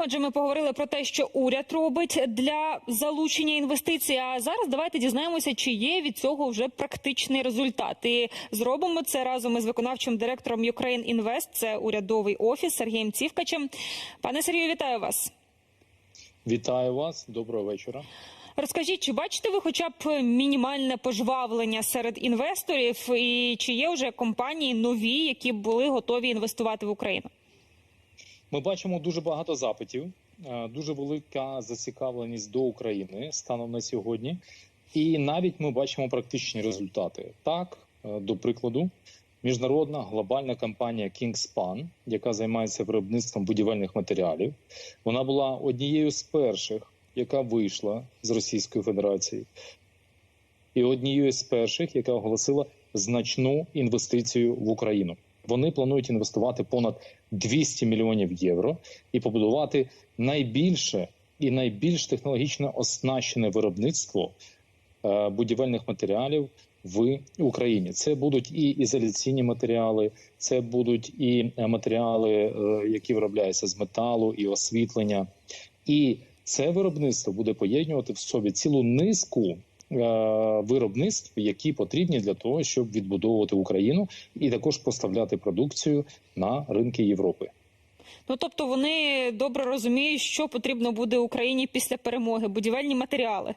Отже, ми поговорили про те, що уряд робить для залучення інвестицій. А зараз давайте дізнаємося, чи є від цього вже практичний результат. І зробимо це разом із виконавчим директором Ukraine Invest, Це урядовий офіс Сергієм Цівкачем. Пане Сергію, вітаю вас. Вітаю вас, доброго вечора. Розкажіть, чи бачите ви хоча б мінімальне пожвавлення серед інвесторів, і чи є вже компанії нові, які були готові інвестувати в Україну? Ми бачимо дуже багато запитів, е, дуже велика зацікавленість до України станом на сьогодні, і навіть ми бачимо практичні результати. Так, е, до прикладу, міжнародна глобальна компанія Kingspan, яка займається виробництвом будівельних матеріалів, вона була однією з перших, яка вийшла з Російської Федерації, і однією з перших, яка оголосила значну інвестицію в Україну. Вони планують інвестувати понад 200 мільйонів євро і побудувати найбільше і найбільш технологічно оснащене виробництво е, будівельних матеріалів в Україні. Це будуть і ізоляційні матеріали, це будуть і е, матеріали, е, які виробляються з металу, і освітлення. І це виробництво буде поєднувати в собі цілу низку виробництв, які потрібні для того, щоб відбудовувати Україну і також поставляти продукцію на ринки Європи. Ну тобто вони добре розуміють, що потрібно буде Україні після перемоги, будівельні матеріали.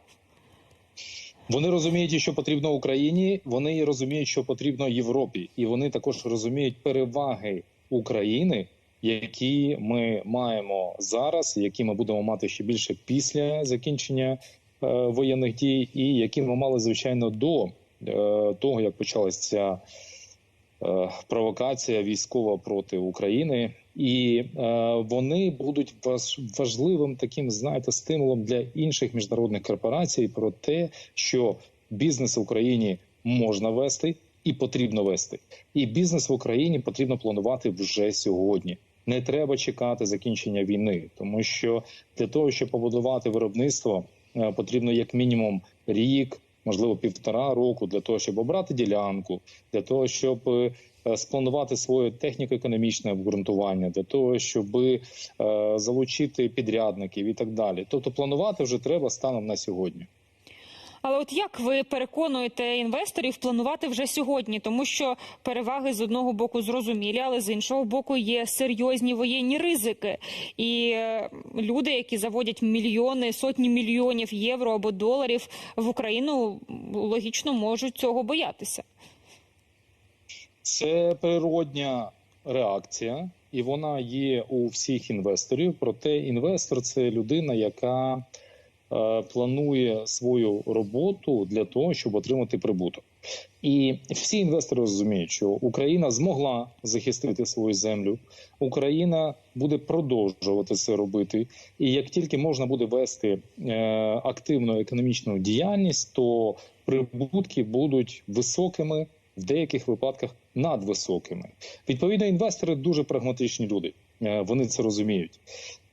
Вони розуміють, що потрібно Україні. Вони розуміють, що потрібно Європі, і вони також розуміють переваги України, які ми маємо зараз, які ми будемо мати ще більше після закінчення е, воєнних дій, і які ми мали звичайно до е, того, як почалася е, провокація військова проти України, і е, вони будуть важ, важливим таким, знаєте, стимулом для інших міжнародних корпорацій про те, що бізнес в Україні можна вести і потрібно вести. І бізнес в Україні потрібно планувати вже сьогодні. Не треба чекати закінчення війни, тому що для того, щоб побудувати виробництво, е, потрібно як мінімум рік, можливо, півтора року для того, щоб обрати ділянку, для того, щоб е, спланувати своє техніко-економічне обґрунтування, для того, щоб е, залучити підрядників і так далі. Тобто, планувати вже треба станом на сьогодні. Але от як ви переконуєте інвесторів планувати вже сьогодні, тому що переваги з одного боку зрозумілі, але з іншого боку є серйозні воєнні ризики, і е, люди, які заводять мільйони, сотні мільйонів євро або доларів в Україну, логічно можуть цього боятися. Це природня реакція, і вона є у всіх інвесторів. Проте інвестор це людина, яка планує свою роботу для того, щоб отримати прибуток. І всі інвестори розуміють, що Україна змогла захистити свою землю, Україна буде продовжувати це робити. І як тільки можна буде вести е, активну економічну діяльність, то прибутки будуть високими в деяких випадках надвисокими. Відповідно, інвестори дуже прагматичні люди. Е, Вони це розуміють.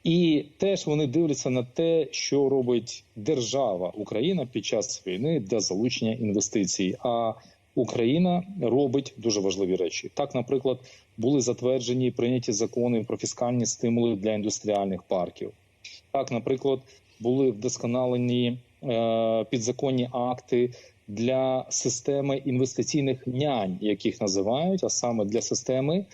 І теж вони дивляться на те, що робить держава Україна під час війни для залучення інвестицій. А Україна робить дуже важливі речі. Так, наприклад, були затверджені і прийняті закони про фіскальні стимули для індустріальних парків. Так, наприклад, були вдосконалені е, підзаконні акти для системи інвестиційних нянь, яких називають, а саме для системи,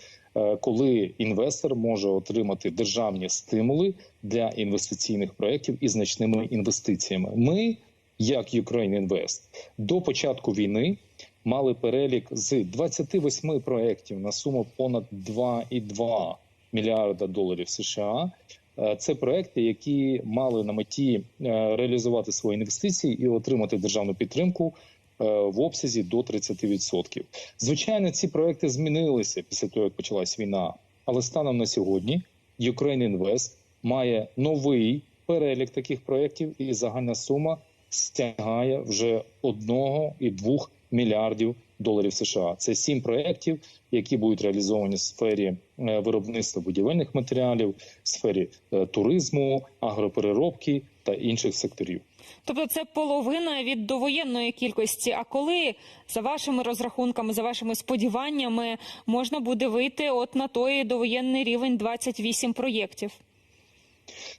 коли інвестор може отримати державні стимули для інвестиційних проєктів із значними інвестиціями. Ми, як Ukraine Invest, до початку війни мали перелік з 28 проєктів на суму понад 2,2 мільярда доларів США. Е, Це проекти, які мали на меті е, реалізувати свої інвестиції і отримати державну підтримку е, в обсязі до 30%. Звичайно, ці проекти змінилися після того, як почалась війна. Але станом на сьогодні Ukraine Invest має новий перелік таких проєктів, і загальна сума стягає вже 1,2 мільярдів доларів США. Це сім проєктів, які будуть реалізовані в сфері е, виробництва будівельних матеріалів, в сфері е, туризму, агропереробки та інших секторів. Тобто це половина від довоєнної кількості. А коли за вашими розрахунками, за вашими сподіваннями, можна буде вийти от на той довоєнний рівень 28 проєктів?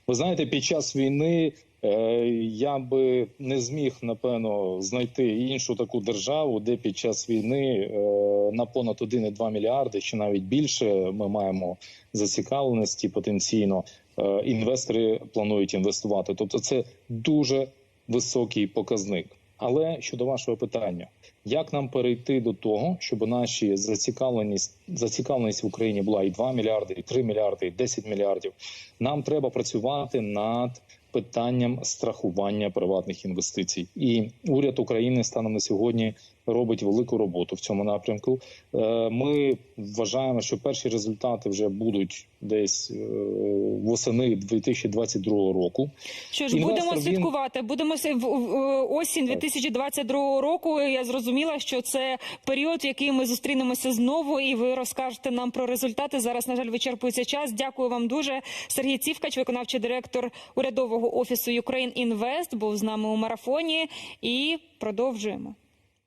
Ви знаєте, під час війни е, я би не зміг напевно знайти іншу таку державу, де під час війни е, на понад 1,2 мільярди чи навіть більше ми маємо зацікавленості потенційно. е, Інвестори планують інвестувати. Тобто, це дуже високий показник. Але щодо вашого питання, як нам перейти до того, щоб наші зацікавленість зацікавленість в Україні була і 2 мільярди, і 3 мільярди, і 10 мільярдів? Нам треба працювати над питанням страхування приватних інвестицій. І уряд України станом на сьогодні робить велику роботу в цьому напрямку. Е, Ми вважаємо, що перші результати вже будуть десь е, восени 2022 року. Що ж, Інвестор, будемо він- слідкувати. Будемо в, в осінь 2022 року. Я зрозуміла, що це період, в який ми зустрінемося знову, і ви розкажете нам про результати. Зараз, на жаль, вичерпується час. Дякую вам дуже. Сергій Цівкач, виконавчий директор урядового офісу Ukraine Invest, був з нами у марафоні. І продовжуємо.